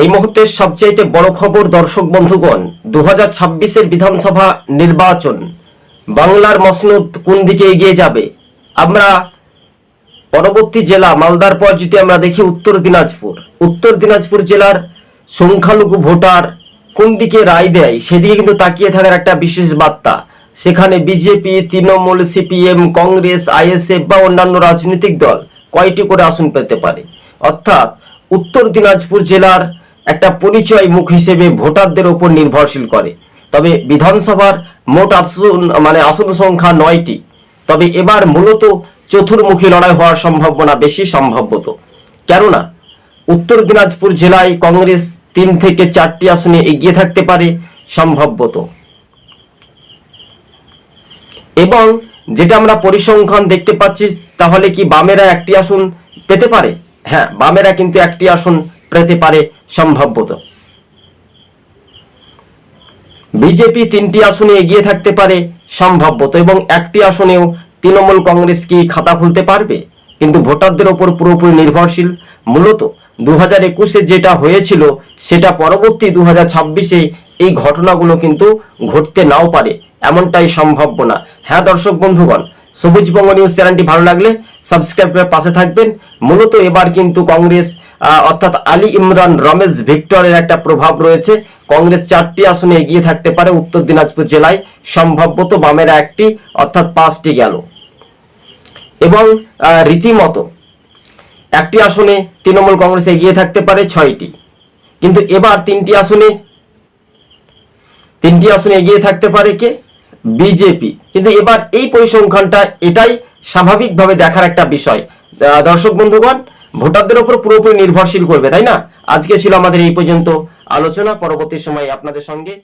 এই মুহূর্তে সবচাইতে বড় খবর দর্শক বন্ধুগণ দু হাজার বিধানসভা নির্বাচন। বাংলার মসনদ কোন দিকে এগিয়ে যাবে? আমরা পরবর্তী জেলা মালদার পর যদি আমরা দেখি উত্তর দিনাজপুর উত্তর দিনাজপুর জেলার সংখ্যালঘু ভোটার কোন দিকে রায় দেয়? সেদিকে কিন্তু তাকিয়ে থাকার একটা বিশেষ বার্তা। সেখানে BJP, Trinamool, CPM, Congress, ISF বা অন্যান্য রাজনৈতিক দল কয়টি করে আসন পেতে পারে? অর্থাৎ উত্তর দিনাজপুর জেলার একটা পরিচয় মুখ হিসেবে ভোটারদের উপর নির্ভরশীল করে। তবে বিধানসভার মোট আসন মানে আসন সংখ্যা নয়টি। তবে এবার মূলত চতুর্মুখী লড়াই হওয়ার সম্ভাবনা বেশি সম্ভবত। কেননা, উত্তর দিনাজপুর জেলায় কংগ্রেস তিন থেকে চারটি আসনে এগিয়ে থাকতে পারে সম্ভবত। এবং যেটা আমরা পরিসংখ্যান দেখতে পাচ্ছি, তাহলে কি বামেরা একটি আসন পেতে পারে? হ্যাঁ বামেরা কিন্তু একটি আসন পেতে পারে সম্ভবত বিজেপি তিনটি আসনে এগিয়ে থাকতে পারে সম্ভবত এবং একটি আসনেও তৃণমূল কংগ্রেস কি খাতা খুলতে পারবে? কিন্তু ভোটারদের ওপর পুরোপুরি নির্ভরশীল। মূলত দু হাজার একুশে যেটা হয়েছিল, সেটা পরবর্তী দু হাজার ছাব্বিশে এই ঘটনাগুলো কিন্তু ঘটতে নাও পারে। এমনটাই সম্ভাব্য না। হ্যাঁ দর্শক বন্ধুগণ, সবুজ বঙ্গ নিউজ চ্যানেলটি ভালো লাগলে সাবস্ক্রাইব করে পাশে থাকবেন। মূলত এবার কিন্তু কংগ্রেস অর্থাৎ আলী ইমরান রমেশ ভিক্টরের একটা প্রভাব রয়েছে। কংগ্রেস চারটি আসনে এগিয়ে থাকতে পারে উত্তর দিনাজপুর জেলায়। সম্ভবত বামেরা একটি, অর্থাৎ পাঁচটি গেল। এবং রীতিমতো একটি আসনে তৃণমূল কংগ্রেস এগিয়ে থাকতে পারে ছয়টি। কিন্তু এবার তিনটি আসনে তিনটি আসনে এগিয়ে থাকতে পারে কে? বিজেপি। কিন্তু এবার এই পরিসংখ্যানটা এটাই স্বাভাবিকভাবে দেখার একটা বিষয়। দর্শক বন্ধুগণ ভোটারদের উপর পুরোপুরি নির্ভরশীল করবে, তাই না? আজকে ছিল আমাদের এই পর্যন্ত আলোচনা, পরবর্তী সময় আপনাদের সঙ্গে